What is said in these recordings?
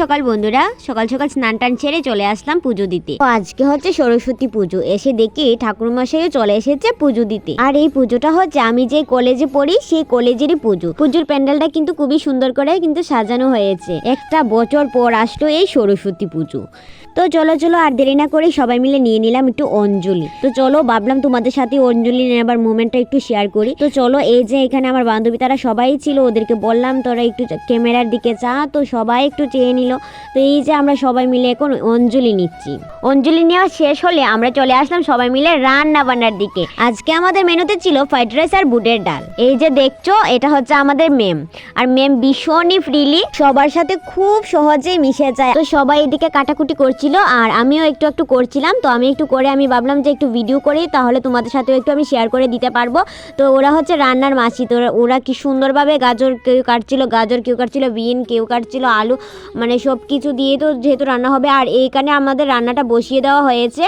সকাল, বন্ধুরা। সকাল সকাল স্নান টান ছেড়ে চলে আসলাম পুজো দিতে। তো আজকে হচ্ছে সরস্বতী পুজো। এসে দেখি ঠাকুর মশাইও চলে এসেছে পুজো দিতে। আর এই পুজোটা হচ্ছে আমি যে কলেজে পড়ি, সেই কলেজেরই পুজো। পুজোর প্যান্ডেলটা কিন্তু খুবই সুন্দর করে কিন্তু সাজানো হয়েছে। একটা বছর পর আসলো এই সরস্বতী পুজো। তো চলো চলো, আর দেরি না করে সবাই মিলে নিয়ে নিলাম একটু অঞ্জলি। তো চলো, ভাবলাম তোমাদের সাথে অঞ্জলি নেবার মোমেন্টটা একটু শেয়ার করি। তো চলো, এই যে এখানে আমার বান্ধবী, তারা সবাই ছিল, ওদেরকে বললাম, তোরা একটু ক্যামেরার দিকে চা তো সবাই একটু চেয়ে নিল। তো এই যে আমরা সবাই মিলে এখন অঞ্জলি নিচ্ছি। অঞ্জলি নেওয়া শেষ হলে আমরা চলে আসলাম সবাই মিলে রান্না বান্নার দিকে। আজকে আমাদের মেনুতে ছিল ফ্রাইড রাইস আর বুটের ডাল। এই যে দেখছ, এটা হচ্ছে আমাদের মেম। আর মেম ভীষণই ফ্রিলি, সবার সাথে খুব সহজেই মিশে যায়। তো সবাই এদিকে কাটাকুটি করছিল, আর আমিও একটু একটু করছিলাম। তো আমি একটু করে আমি ভাবলাম যে একটু ভিডিও করি, তাহলে তোমাদের সাথেও একটু আমি শেয়ার করে দিতে পারব। তো ওরা হচ্ছে রান্নার মাসি, তো ওরা- কি সুন্দরভাবে গাজর কেউ কাটছিল, গাজর কেউ কাটছিল, বিন কেউ কাটছিল, আলু মানে সব কিছু দিয়ে তো যেহেতু রান্না হবে আর এইখানে আমাদের রান্নাটা বসিয়ে দেওয়া হয়েছে।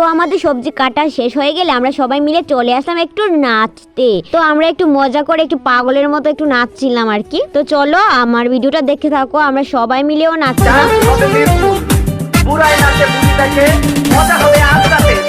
তো আমাদের সবজি কাটা শেষ হয়ে গেলে আমরা সবাই মিলে চলে আসলাম একটু নাচতে। তো আমরা একটু মজা করে একটু পাগলের মতো একটু নাচছিলাম আর কি। তো চলো আমার ভিডিওটা দেখে থাকো, আমরা সবাই মিলেও নাচছিলাম। পুরাই নাচে মজা হবে আজ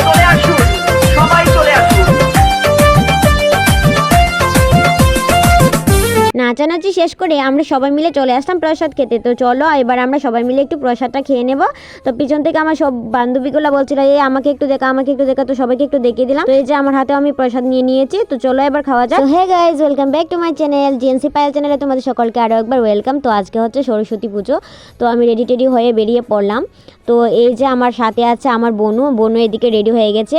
শেষ করে। আমরা সবাই মিলে চলে আসলাম প্রসাদ খেতে। তো চলো, এবার আমরা সবাই মিলে একটু প্রসাদটা খেয়ে নেব। তো পিছন থেকে আমার সব বান্ধবীগুলো বলছিল এই আমাকে একটু দেখা, আমাকে একটু দেখা। তো সবাইকে একটু দেখিয়ে দিলাম। তো এই যে আমার হাতেও আমি প্রসাদ নিয়ে নিয়েছি। তো চলো, এবার খাওয়া যাক। Hey guys welcome back to my channel GNC Payel চ্যানেলে তোমাদের সকলকে আরও একবার ওয়েলকাম তো আজকে হচ্ছে সরস্বতী পুজো। তো আমি রেডি টেডি হয়ে বেরিয়ে পড়লাম। তো এই যে আমার সাথে আছে আমার বনু। বনু এদিকে রেডি হয়ে গেছে।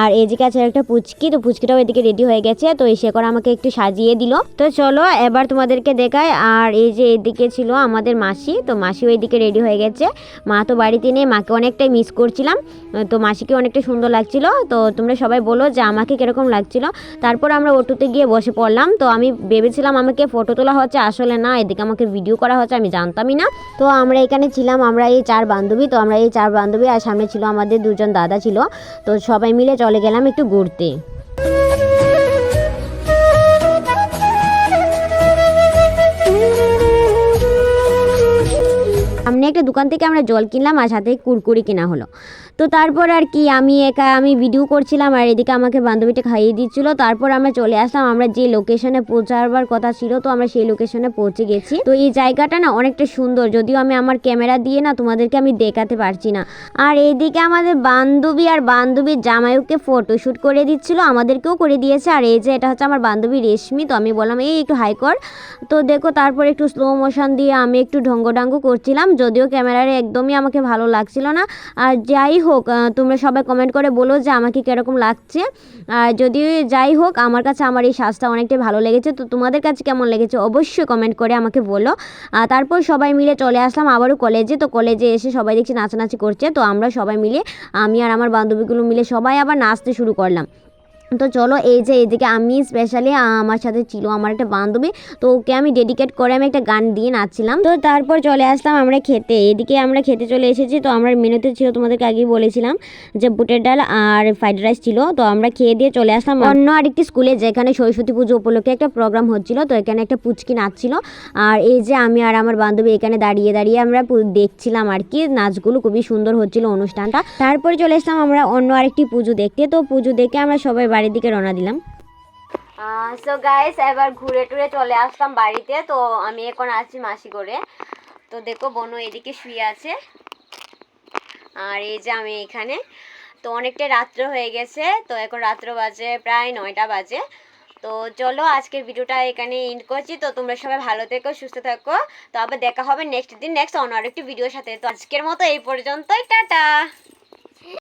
আর এদিকে আছে একটা পুচকি। তো পুচকিটাও এদিকে রেডি হয়ে গেছে। তো এসে করে আমাকে একটু সাজিয়ে দিল। তো চলো, এবার তোমাদেরকে দেখায়। আর এই যে এদিকে ছিল আমাদের মাসি, তো মাসিও এদিকে রেডি হয়ে গেছে। মা তো বাড়িতে নেই, মাকে অনেকটাই মিস করছিলাম। তো মাসিকে অনেকটা সুন্দর লাগছিল। তো তোমরা সবাই বলো যে আমাকে কীরকম লাগছিল। তারপর আমরা অটোতে গিয়ে বসে পড়লাম। তো আমি ভেবেছিলাম আমাকে ফটো তোলা হচ্ছে, আসলে না, এদিকে আমাকে ভিডিও করা হচ্ছে, আমি জানতামই না। তো আমরা এখানে ছিলাম, আমরা এই চার বান্ধবী, তো আমরা এই চার বান্ধবী আর সামনে ছিল আমাদের দুজন দাদা ছিল। তো সবাই মিলে চলে গেলাম একটু ঘুরতে। একটা দোকান থেকে আমরা জল কিনলাম আর সাথে কুরকুরি কেনা হলো। তো তারপর আর কি, আমি একা, আমি ভিডিও করছিলাম আর এদিকে আমাকে বান্ধবীটা খাইয়ে দিচ্ছিল। তারপর আমরা চলে আসলাম, আমরা যে লোকেশনে পৌঁছাবার কথা ছিল, তো আমরা সেই লোকেশনে পৌঁছে গেছি। তো এই জায়গাটা না অনেকটা সুন্দর, যদিও আমি আমার ক্যামেরা দিয়ে না তোমাদেরকে আমি দেখাতে পারছি না। আর এইদিকে আমাদের বান্ধবী আর বান্ধবীর জামাইকে ফটোশ্যুট করে দিচ্ছিল, আমাদেরকেও করে দিয়েছে। আর এই যে এটা হচ্ছে আমার বান্ধবী রেশমি, তো আমি বললাম, এই একটু হাই কর। তো দেখো তারপর একটু স্লো মোশন দিয়ে আমি একটু ঢঙ্গডাঙ্গ করছিলাম, যদিও ক্যামেরারে একদমই আমাকে ভালো লাগছিল না। আর যাই হোক তোমরা সবাই কমেন্ট করে বলো যে আমাকে কীরকম লাগছে। আর যদি যাই হোক, আমার কাছে আমার এই সাজটা অনেকটাই ভালো লেগেছে। তো তোমাদের কাছে কেমন লেগেছে অবশ্যই কমেন্ট করে আমাকে বলো। তারপর সবাই মিলে চলে আসলাম আবারও কলেজে তো কলেজে এসে সবাই দেখছি নাচানাচি করছে। তো আমরা সবাই মিলে, আমি আর আমার বান্ধবীগুলো মিলে সবাই আবার নাচতে শুরু করলাম। তো চলো এই যে এদিকে আমি স্পেশালি আমার সাথে ছিল আমার একটা বান্ধবী, তো ওকে আমি ডেডিকেট করে আমি একটা গান দিয়ে নাচছিলাম। তো তারপর চলে আসলাম আমরা খেতে। এদিকে আমরা খেতে চলে এসেছি, তো আমরা মেনুতে ছিল তোমাদেরকে আগেই বলেছিলাম যে বুটের ডাল আর ফ্রাইড রাইস ছিল। তো আমরা খেয়ে দিয়ে চলে আসলাম অন্য আরেকটি স্কুলে যেখানে সরস্বতী পুজো উপলক্ষে একটা প্রোগ্রাম হচ্ছিল। তো এখানে একটা পুচকি নাচছিল। আর এই যে আমি আর আমার বান্ধবী এখানে দাঁড়িয়ে দাঁড়িয়ে আমরা দেখছিলাম আর কি নাচগুলো, খুবই সুন্দর হচ্ছিল অনুষ্ঠানটা। তারপরে চলে আসলাম আমরা অন্য আরেকটি পুজো দেখতে। তো পুজো দেখে আমরা সবাই বাড়ির দিকে রওনা দিলাম। সো গাইস এবার ঘুরে টুরে চলে আসলাম বাড়িতে। তো আমি এখন আছি মাসি করে তো দেখো, বনু এদিকে শুয়ে আছে। আর এই যে আমি এখানে। তো অনেকটা রাত্র হয়ে গেছে। তো এখন রাত্র বাজে প্রায় নয়টা বাজে। তো চলো, আজকের ভিডিওটা এখানে এন্ড করছি। তো তোমরা সবাই ভালো থেকো, সুস্থ থাকো। তো আবার দেখা হবে নেক্সট দিন। নেক্সট অন্য আরেকটি ভিডিওর সাথে। তো আজকের মতো এই পর্যন্তই। টাটা!